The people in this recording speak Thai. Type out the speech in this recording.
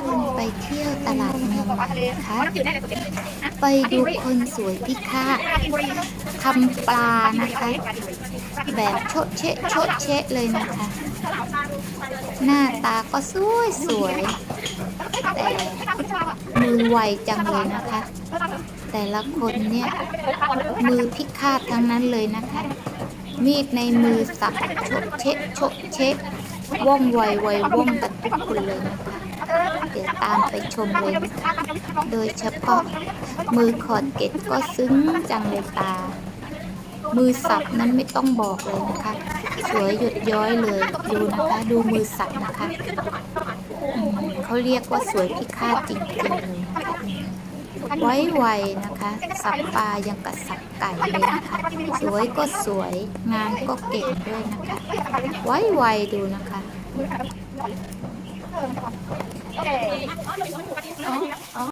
คนไปเที่ยวตลาดเมืองใหม่นะคะไปดูคนสวยพิฆาตทำปลานะคะ แบบโชะเชะโชะเชะเลยนะคะ หน้าตาก็สวยสวย แต่มือไวจังเลยนะคะ แต่ละคนเนี่ย มือพิฆาตทั้งนั้นเลยนะคะ มีดในมือสับโชะเชะโชะเชะ ว่องไวไวว่องกันทุกคนเลยนะคะเดี๋ยวตามไปชมเลยนะคะโดยเฉพาะมือขอดเกตก็ซึ้งจังเลยตา มือสับนั้นไม่ต้องบอกเลยนะคะ สวยหยดย้อยเลยดูนะคะดูมือสับนะคะเขาเรียกว่าสวยพิฆาตจริงๆเลยนะคะ ไว้ไวนะคะ สับปลายังกับสับไก่เลยนะคะสวยก็สวยงานก็เก่งด้วยนะคะ ไว้ไวดูนะคะอ๋ออ๋อ